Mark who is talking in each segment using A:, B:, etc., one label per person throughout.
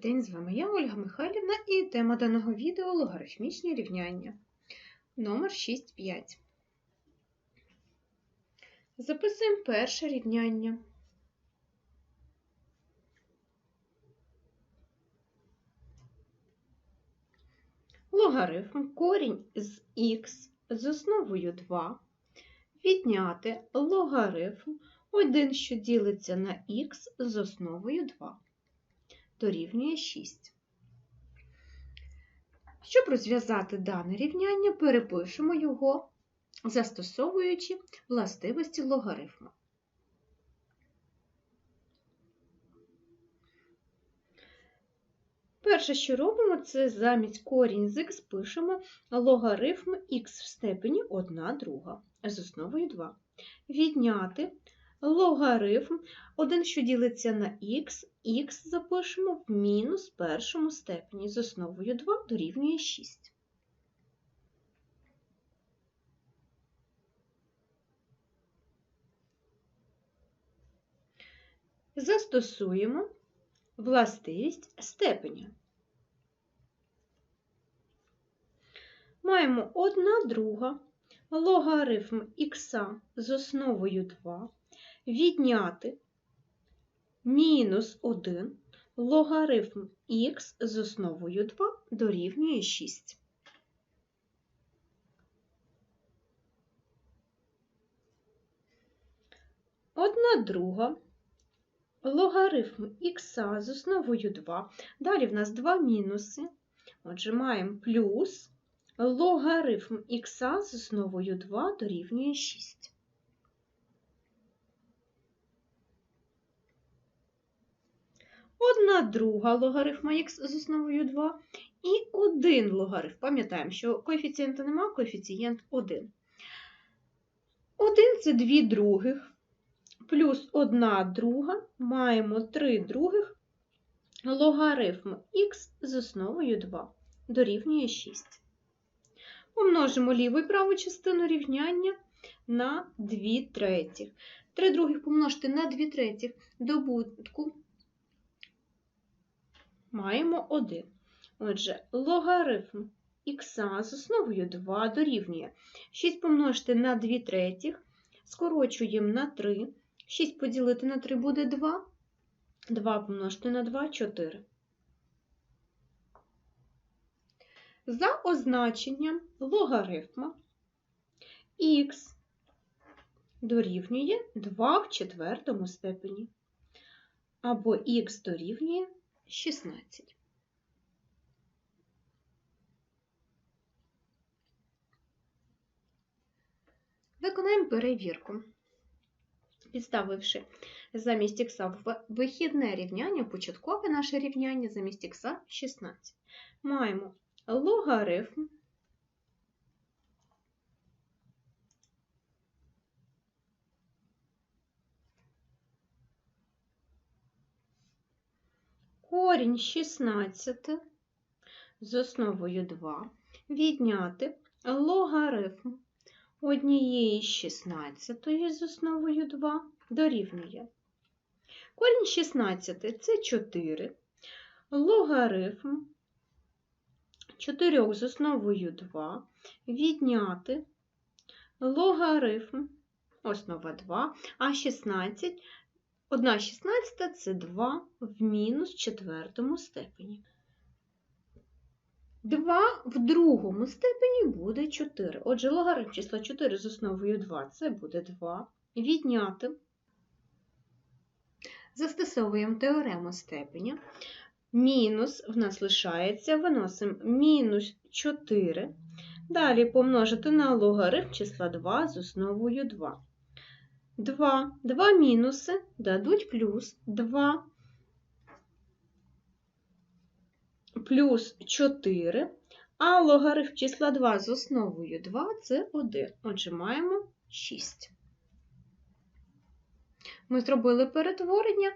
A: день, з вами я, Ольга Михайлівна, і тема даного відео логарифмічні рівняння. Номер 6.5. Записуємо перше рівняння. Логарифм корінь з х з основою 2 відняти логарифм 1, що ділиться на х з основою 2 дорівнює 6. Щоб розв'язати дане рівняння, перепишемо його, застосовуючи властивості логарифму. Перше, що робимо, це замість корінь з х пишемо логарифм х в степені 1 друга з основою 2. Відняти логарифм 1, що ділиться на х, х запишемо в мінус першому степені з основою 2 дорівнює 6. Застосуємо властивість степеня. Маємо 1 друга логарифм х з основою 2 відняти мінус 1 логарифм х з основою 2 дорівнює 6. Одна друга логарифм х з основою 2. Далі в нас два мінуси. Отже, маємо плюс логарифм х з основою 2 дорівнює 6. Одна друга логарифма х з основою 2 і один логарифм. Пам'ятаємо, що коефіцієнта нема, коефіцієнт 1. 1 це 2 других, плюс 1 друга, маємо 3 других логарифм х з основою 2 дорівнює 6. Помножимо ліву і праву частину рівняння на 2 третіх. 3 других помножити на 2 третіх добутку маємо 1. Отже, логарифм х з основою 2 дорівнює 6 помножити на 2 третіх, скорочуємо на 3. 6 поділити на 3 буде 2. 2 помножити на 2 4. За означенням логарифма х дорівнює 2 в четвертому степені, або х дорівнює 16. Виконаємо перевірку. Підставивши замість х в вихідне рівняння, початкове наше рівняння замість х 16. Маємо логарифм корінь 16 з основою 2 відняти логарифм однієї 16 з основою 2 дорівнює. Корінь 16 це 4, логарифм 4 з основою 2 відняти логарифм основа 2, а 16 1 16 це 2 в мінус четвертому степені. 2 в другому степені буде 4. Отже, логарифм числа 4 з основою 2 це буде 2. Відняти. Застосовуємо теорему степеня. Мінус в нас лишається, виносимо мінус 4. Далі помножити на логарифм числа 2 з основою 2. 2. 2 мінуси дадуть плюс 2 плюс 4, а логарифм числа 2 з основою 2 це 1. Отже, маємо 6. Ми зробили перетворення,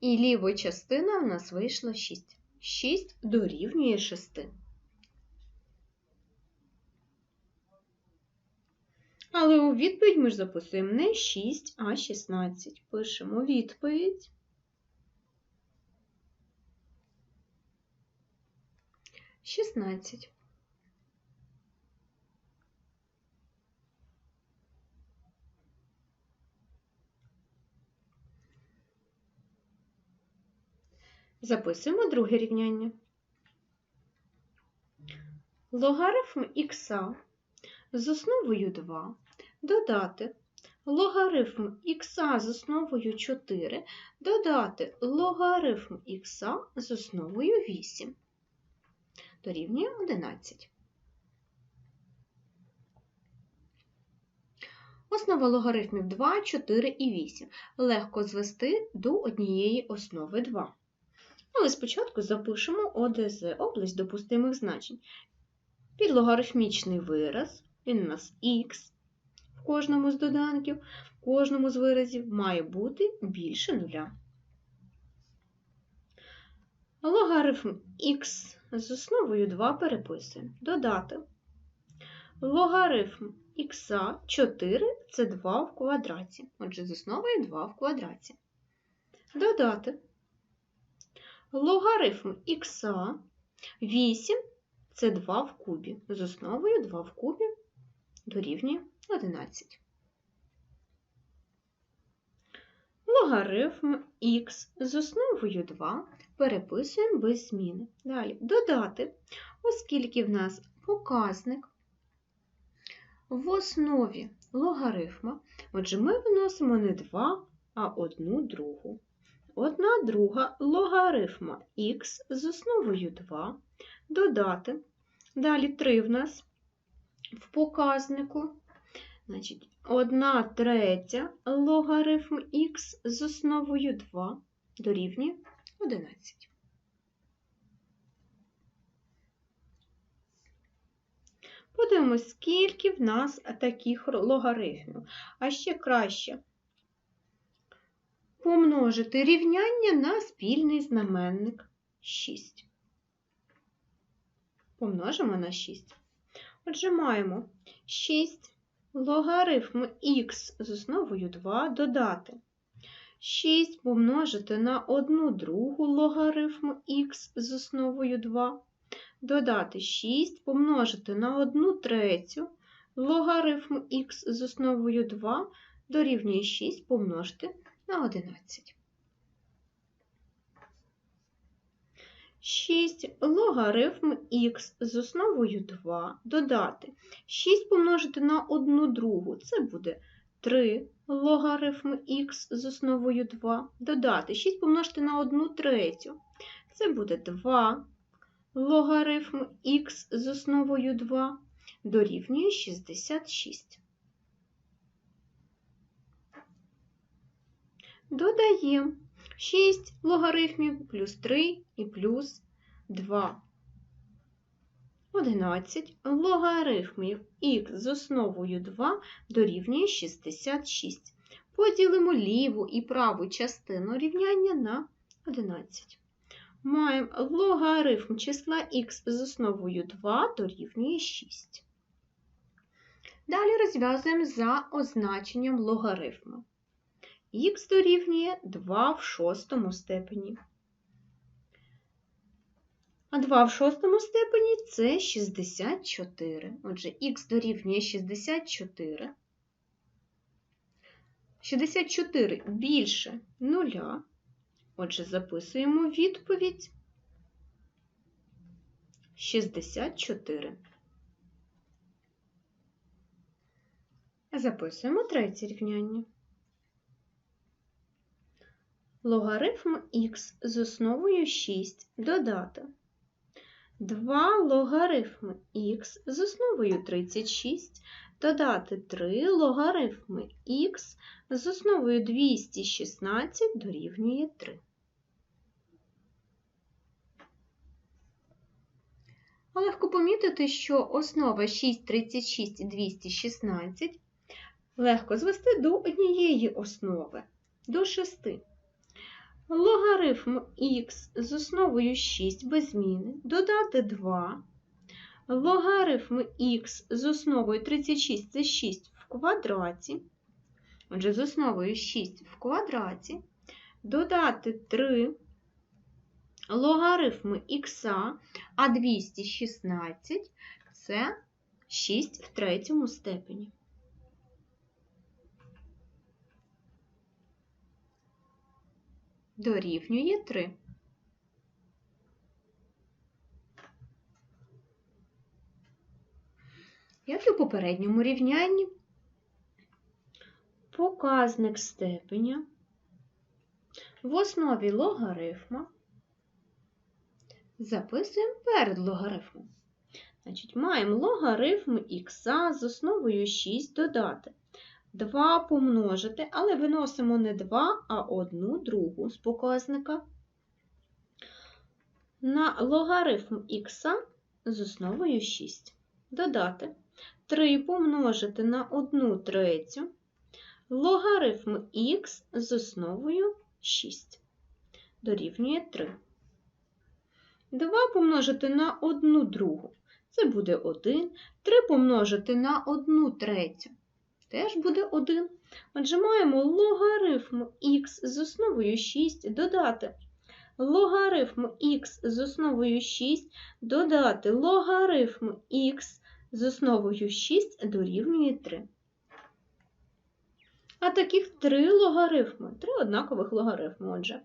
A: і ліва частина в нас вийшла 6. 6 дорівнює 6. Але у відповідь ми ж записуємо не 6, а 16. Пишемо відповідь. 16. Записуємо друге рівняння. Логарифм х з основою 2 додати логарифм х з основою 4 додати логарифм х з основою 8 дорівнює 11. Основа логарифмів 2, 4 і 8 легко звести до однієї основи 2. Але спочатку запишемо ОДЗ область допустимих значень. Підлогарифмічний вираз, він у нас х в кожному з доданків, в кожному з виразів має бути більше нуля. Логарифм х з основою 2 переписуємо. Додати. Логарифм х 4 це 2 в квадраті. Отже, з основою 2 в квадраті. Додати. Логарифм х 8 це 2 в кубі. З основою 2 в кубі дорівнює 11. Логарифм х з основою 2 переписуємо без зміни. Далі додати, оскільки в нас показник в основі логарифма, отже, ми виносимо не 2, а одну другу. Одна друга логарифма х з основою 2 додати. Далі 3 в нас в показнику. Значить, 1 третя логарифм х з основою 2 дорівнює 11. Подивимось, скільки в нас таких логарифмів. А ще краще помножити рівняння на спільний знаменник 6. Помножимо на 6. Отже, маємо 6 логарифм х з основою 2 додати. 6 помножити на 1 другу логарифм х з основою 2, додати 6 помножити на 1 третю логарифм х з основою 2 дорівнює 6 помножити на 11. 6 логарифм х з основою 2 додати. 6 помножити на 1 другу, це буде 3 логарифм х з основою 2, додати. 6 помножити на 1 третю, це буде 2 логарифм х з основою 2 дорівнює 66. Додаємо 6 логарифмів плюс 3 і плюс 2. 11 логарифмів х з основою 2 дорівнює 66. Поділимо ліву і праву частину рівняння на 11. Маємо логарифм числа х з основою 2 дорівнює 6. Далі розв'язуємо за означенням логарифму. Х дорівнює 2 в шостому степені. А 2 в шостому степені це 64. Отже, х дорівнює 64. 64 більше нуля. Отже, записуємо відповідь 64. Записуємо третє рівняння. Логарифм х з основою 6 додати. 2 логарифми х з основою 36 додати 3 логарифми х з основою 216 дорівнює 3. Легко помітити, що основа 6, 36 і 216 легко звести до однієї основи, до 6. Логарифм х з основою 6 без зміни, додати 2. Логарифм х з основою 36 це 6 в квадраті. Отже, з основою 6 в квадраті, додати 3 логарифм х, а 216 це 6 в третьому степені. Дорівнює 3. Як і у попередньому рівнянні, показник степеня в основі логарифма записуємо перед логарифмом. Значить, маємо логарифм х з основою 6 додати. 2 помножити, але виносимо не 2, а 1 другу з показника. На логарифм х з основою 6. Додати 3 помножити на 1 третю. Логарифм х з основою 6 дорівнює 3. 2 помножити на 1 другу. Це буде 1. 3 помножити на 1 третю. Теж буде 1. Отже, маємо логарифм х з основою 6 додати. Логарифм х з основою 6 додати логарифм х з основою 6 дорівнює 3. А таких три логарифми, три однакових логарифми. Отже,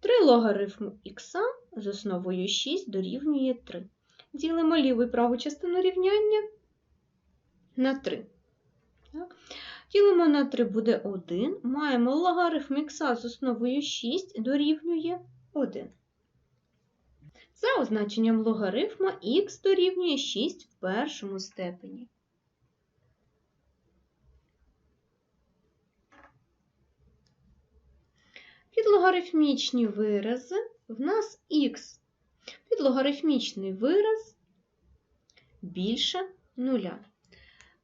A: 3 логарифм х з основою 6 дорівнює 3. Ділимо ліву і праву частину рівняння на 3. Так. Ділимо на 3 буде 1. Маємо логарифм х з основою 6 дорівнює 1. За означенням логарифма х дорівнює 6 в першому степені. Підлогарифмічні вирази в нас х. Підлогарифмічний вираз більше нуля.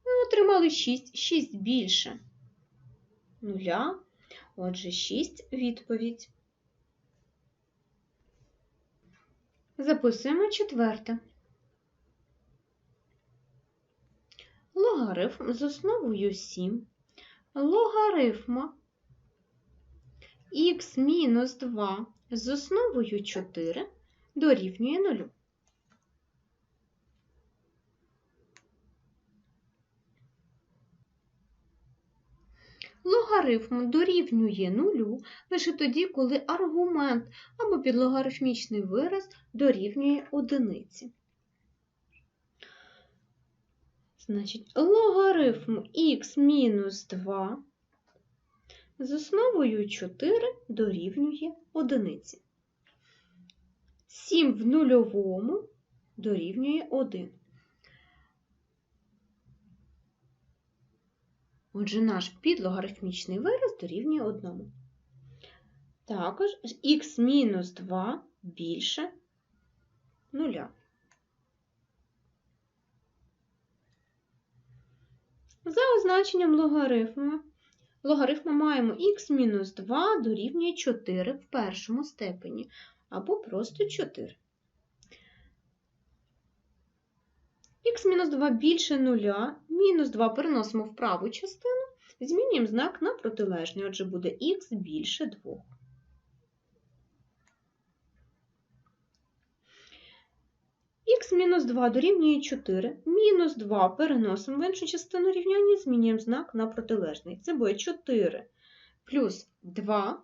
A: Ми отримали 6, 6 більше нуля, отже, 6 відповідь. Записуємо четверте. Логарифм з основою 7. Логарифма х мінус 2 з основою 4 дорівнює 0. Логарифм дорівнює нулю лише тоді, коли аргумент або підлогарифмічний вираз дорівнює одиниці. Значить, логарифм х мінус 2 з основою 4 дорівнює одиниці. 7 в нульовому дорівнює 1. Отже, наш підлогарифмічний вираз дорівнює 1. Також х мінус 2 більше 0. За означенням логарифму логарифма маємо х мінус 2 дорівнює 4 в першому степені, або просто 4. Х-2 більше 0, мінус 2 переносимо в праву частину, змінюємо знак на протилежний, отже, буде х більше 2. Х-2 дорівнює 4, мінус 2 переносимо в іншу частину рівняння, змінюємо знак на протилежний. Це буде 4 плюс 2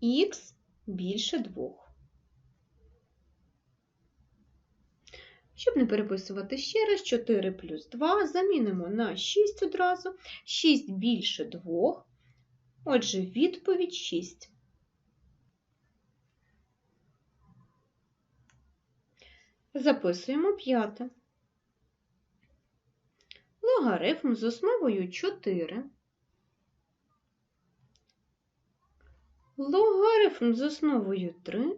A: х більше 2. Щоб не переписувати ще раз, 4 плюс 2 замінимо на 6 одразу, 6 більше 2, отже, відповідь 6. Записуємо п'яте. Логарифм з основою 4 логарифм з основою 3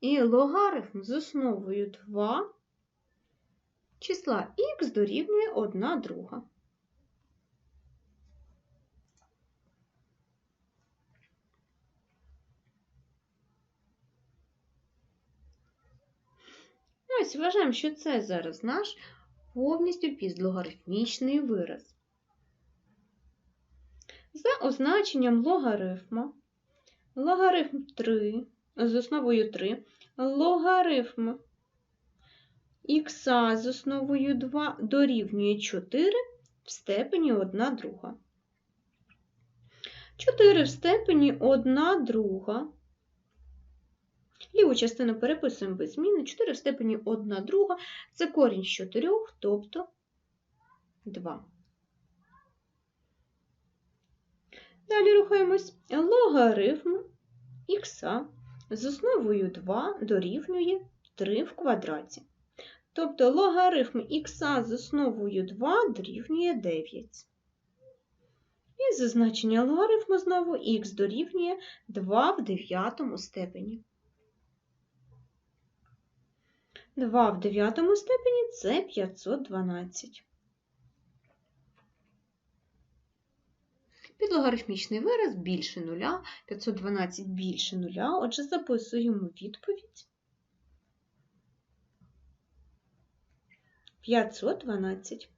A: і логарифм з основою 2 числа х дорівнює 1 друга. Ось вважаємо, що це зараз наш повністю підлогарифмічний вираз. За означенням логарифма логарифм 3 з основою 3, логарифм х з основою 2 дорівнює 4 в степені 1 друга. 4 в степені 1 друга. Ліву частину переписуємо без зміни. 4 в степені 1 друга – це корінь з 4, тобто 2. Далі рухаємось. Логарифм х з основою 2 дорівнює 3 в квадраті. Тобто логарифм х з основою 2 дорівнює 9. І за значення логарифму знову х дорівнює 2 в 9 степені. 2 в 9 степені це 512. Підлогарифмічний вираз більше нуля, 512 більше нуля. Отже, записуємо відповідь. 512.